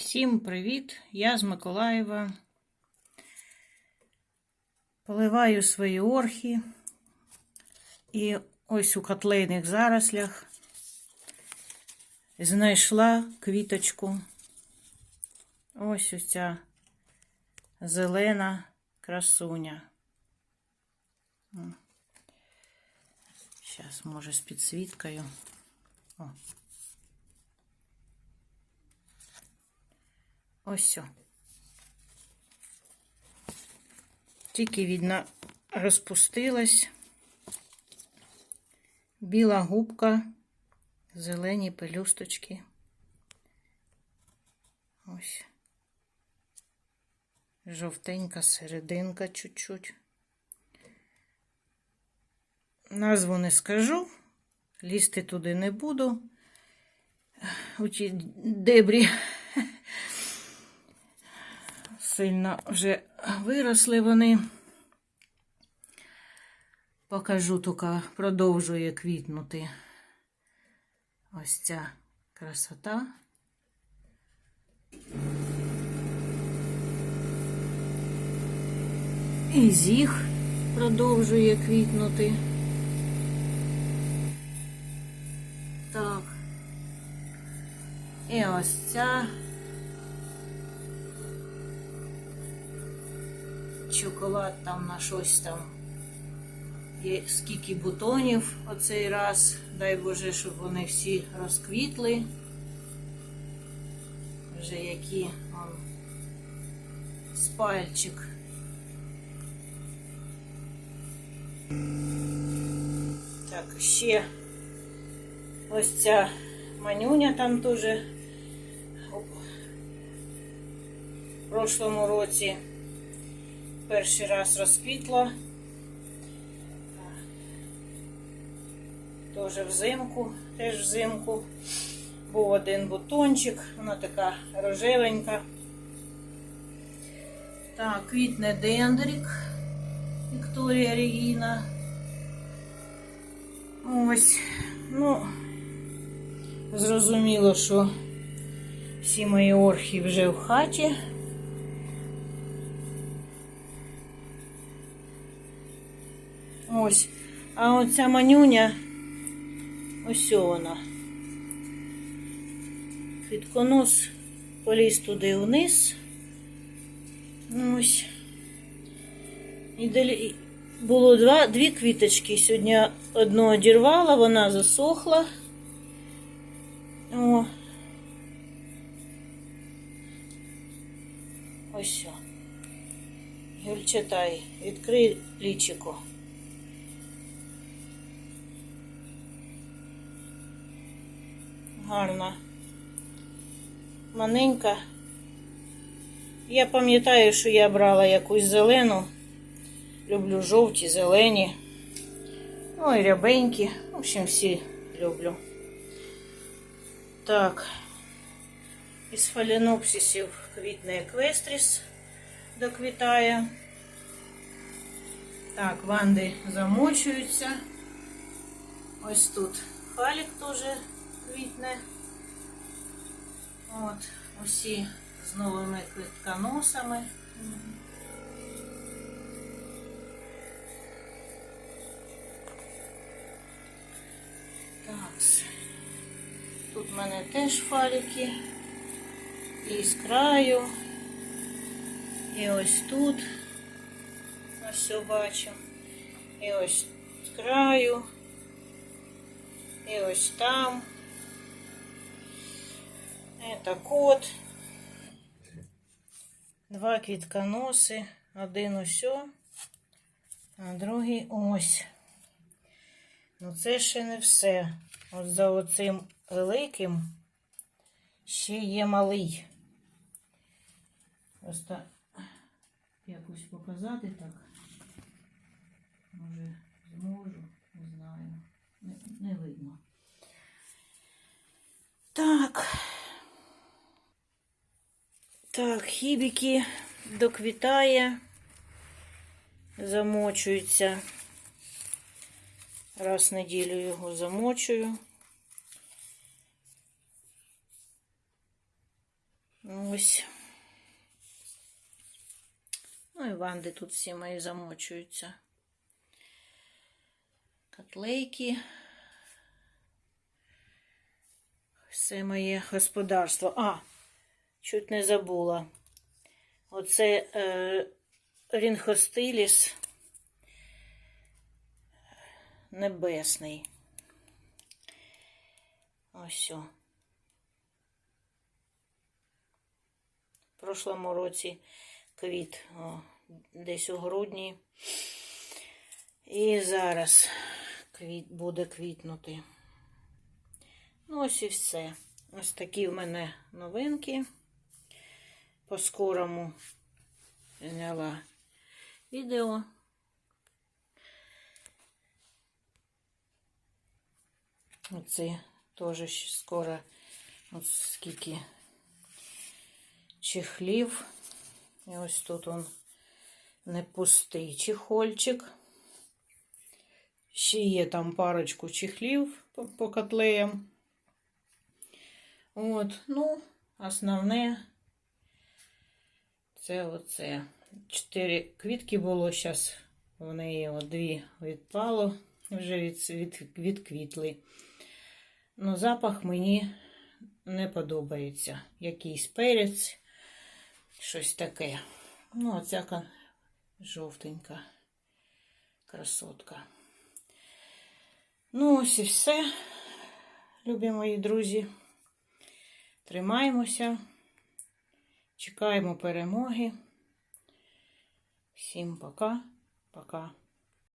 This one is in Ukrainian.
Всім привіт! Я з Миколаєва. Поливаю свої орхи. І ось у котлейних зарослях знайшла квіточку. Ось оця зелена красуня. Зараз, може, з підсвіткою. О. Ось. сьо. Тільки видно розпустилась. Біла губка, зелені пелюсточки. Ось. Жовтенька серединка чуть-чуть. Назву не скажу, лізти туди не буду. У ті дебрі сильно вже виросли вони. Покажу, тільки продовжує квітнути ось ця красота. І зіг продовжує квітнути. Так. І ось ця шоколад там на щось там. Є скільки бутонів оцей раз. Дай Боже, щоб вони всі розквітли. Вже які он, спальчик. Так, ще ось ця манюня там теж в прошлому році перший раз розквітла. Теж взимку, теж взимку. Був один бутончик, вона така рожевенька. Так, квітне дендрик Вікторія Регіна. Ось, ну, зрозуміло, що всі мої орхи вже в хаті. Ось. А оця манюня, ось вона. Квітконос поліз туди вниз. Ось. І далі було два, дві квіточки. Сьогодні одну одірвала, вона засохла. О. Ось. о. Юль, читай, відкрий лічико. Гарна. Маненька. Я пам'ятаю, що я брала якусь зелену. Люблю жовті, зелені. Ну і рябенькі. В общем, всі люблю. Так. Із фаленопсисів квітне еквестріс доквітає. Так, ванди замочуються. Ось тут халік теж квітне. От, усі з новими квітконосами. Так. Тут в мене теж фаліки. І з краю. І ось тут. Ось все бачимо. І ось з краю. І ось там. Это кот. Два квітконоси. Один усьо, а другий ось. Ну це ще не все. От за оцим великим ще є малий. Просто якось показати так. Може, зможу, не знаю. Не, не видно. Так. Так, хібіки доквітає, замочується. Раз в неділю його замочую. Ось. Ну і ванди тут всі мої замочуються. Котлейки. Все моє господарство. А, чуть не забула. Оце е, рінхостиліс небесний. Ось. В прошлому році квіт о, десь у грудні. І зараз квіт буде квітнути. Ну, ось і все. Ось такі в мене новинки. По скорому зняла відео. Оце теж скоро ось скільки чехлів. І ось тут он не пустий чехольчик. Ще є там парочку чехлів по, по котлеям. От, ну, основне це оце. Чотири квітки було, зараз в неї дві відпало, вже від, від, відквітли. Ну, запах мені не подобається. Якийсь перець, щось таке. Ну, оця жовтенька красотка. Ну, ось і все, любі мої друзі. Тримаємося, чекаємо перемоги. Всім пока, пока.